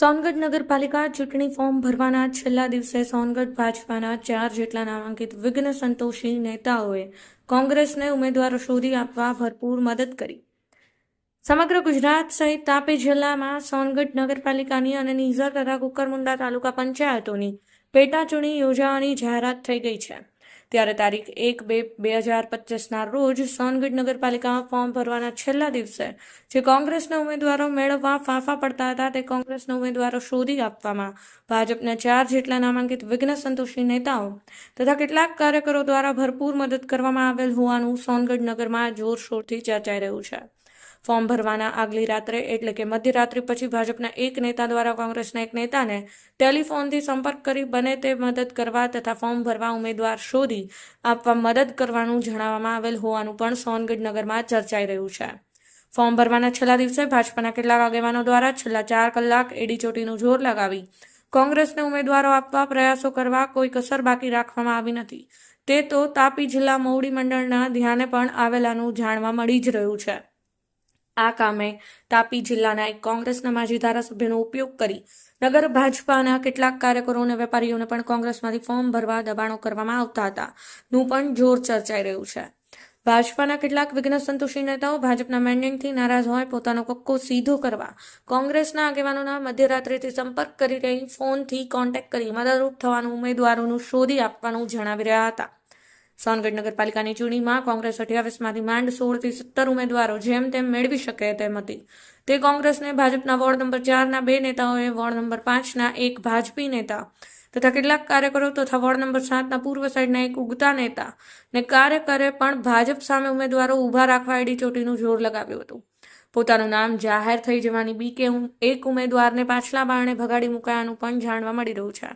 સોનગઢ નગરપાલિકા ચૂંટણી ફોર્મ ભરવાના છેલ્લા દિવસે સોનગઢ ભાજપાના ચાર જેટલા નામાંકિત વિઘ્ન સંતોષી નેતાઓએ કોંગ્રેસને ઉમેદવારો શોધી આપવા ભરપૂર મદદ કરી. સમગ્ર ગુજરાત સહિત તાપી જિલ્લામાં સોનગઢ નગરપાલિકાની અને નિઝર તથા કુકરમુંડા તાલુકા પંચાયતોની પેટાચૂંટણી યોજાવાની જાહેરાત થઈ ગઈ છે. ત્યારે તારીખ એક બે બે હજાર પચીસના રોજ સોનગઢ નગરપાલિકામાં ફોર્મ ભરવાના છેલ્લા દિવસે જે કોંગ્રેસના ઉમેદવારો મેળવવા ફાંફા પડતા હતા, તે કોંગ્રેસના ઉમેદવારો શોધી આપવામાં ભાજપના ચાર જેટલા નામાંકિત વિઘ્ન સંતોષી નેતાઓ તથા કેટલાક કાર્યકરો દ્વારા ભરપૂર મદદ કરવામાં આવેલ હોવાનું સોનગઢ નગરમાં જોરશોરથી ચર્ચાઈ રહ્યું છે. ફોર્મ ભરવાના આગલી રાત્રે, એટલે કે મધ્યરાત્રિ પછી ભાજપના એક નેતા દ્વારા કોંગ્રેસના એક નેતાને ટેલિફોનથી સંપર્ક કરી બને તે મદદ કરવા તથા ફોર્મ ભરવા ઉમેદવાર શોધી આપવા મદદ કરવાનું જણાવવામાં આવેલ હોવાનું પણ સોનગઢ નગરમાં ચર્ચાઈ રહ્યું છે. ફોર્મ ભરવાના છેલ્લા દિવસે ભાજપાના કેટલાક આગેવાનો દ્વારા છેલ્લા ચાર કલાક એડી ચોટીનું જોર લગાવી કોંગ્રેસને ઉમેદવારો આપવા પ્રયાસો કરવા કોઈ કસર બાકી રાખવામાં આવી નથી. તે તો તાપી જિલ્લા મોવડી મંડળના ધ્યાને પણ આવેલાનું જાણવા મળી જ રહ્યું છે. આ કામે તાપી જિલ્લાના એક કોંગ્રેસના માજી ધારાસભ્યનો ઉપયોગ કરી નગર ભાજપાના કેટલાક કાર્યકરો અને વેપારીઓને પણ કોંગ્રેસમાંથી ફોર્મ ભરવા દબાણો કરવામાં આવતા હતા. નું પણ જોર ચર્ચાઈ રહ્યું છે. ભાજપાના કેટલાક વિઘ્ન સંતોષી નેતાઓ ભાજપના મેન્ડેટથી નારાજ હોય પોતાનો કક્કો સીધો કરવા કોંગ્રેસના આગેવાનોના મધ્યરાત્રિથી સંપર્ક કરી રહી ફોનથી કોન્ટેક્ટ કરી મદદરૂપ થવાનું ઉમેદવારોનું શોધી આપવાનું જણાવી રહ્યા હતા. સોનગઢ નગરપાલિકાની ચૂંટણીમાં કોંગ્રેસ અઠ્યાવીસમાંથી માંડ સોળથી સત્તર ઉમેદવારો જેમ તેમ મેળવી શકે તેમ હતી. તે કોંગ્રેસને ભાજપના વોર્ડ નંબર ચારના બે નેતાઓએ વોર્ડ નંબર પાંચના એક ભાજપી નેતા તથા કેટલાક કાર્યકરો તથા વોર્ડ નંબર સાતના પૂર્વ સાઈડના એક ઉગતા નેતા ને કાર્યકરે પણ ભાજપ સામે ઉમેદવારો ઊભા રાખવા એડી ચોટીનું જોર લગાવ્યું હતું. પોતાનું નામ જાહેર થઈ જવાની બીકે એક ઉમેદવારને પાછલા બારણે ભગાડી મુકાયાનું પણ જાણવા મળી રહ્યું છે.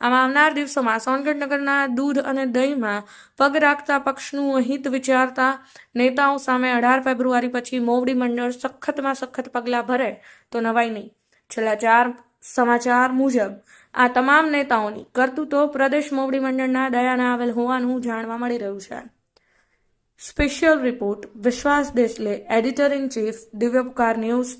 આમાં આવનાર દિવસોમાં સોનગઢ નગરના દૂધ અને દહીંમાં પગ રાખતા પક્ષનું હિત વિચારતા નેતાઓ સામે અઢાર ફેબ્રુઆરી પછી મોવડી મંડળ સખતમાં સખત પગલાં ભરે તો નવાઈ નહીં. છેલ્લા ચાર સમાચાર મુજબ આ તમામ નેતાઓની કરતૂતો પ્રદેશ મોવડી મંડળના દયાના આવેલ હોવાનું જાણવા મળી રહ્યું છે. Special report Vishwas Desle editor in chief Divya news